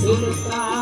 Surta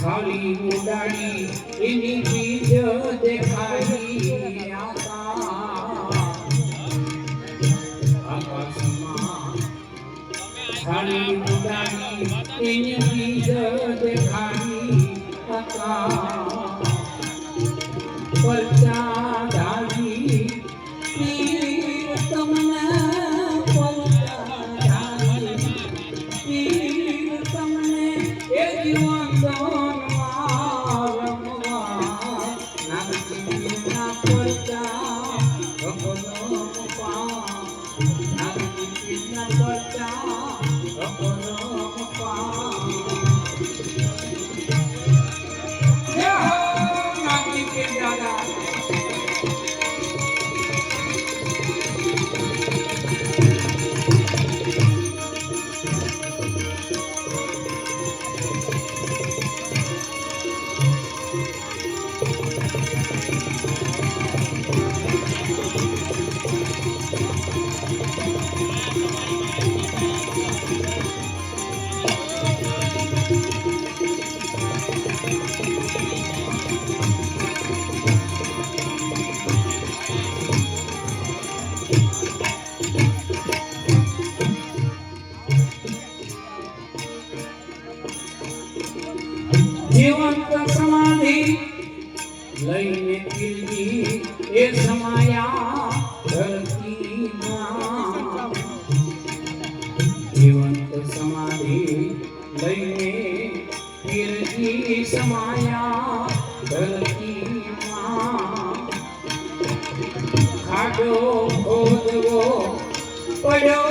ખાલી ઉડાડી એની ચીજ દેખાડી ખાલી ઉડાડી એની ચીજ દેખાડી પતા પરચા મારી લઈને દિલ્હી એ સમાયા જીવંત સમાધિ લઈને તિરજી સમાયા ધરતીમાં ખાડો ખોદવો પડ્યો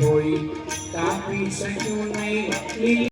કોઈ કાપી શક્યું નહીં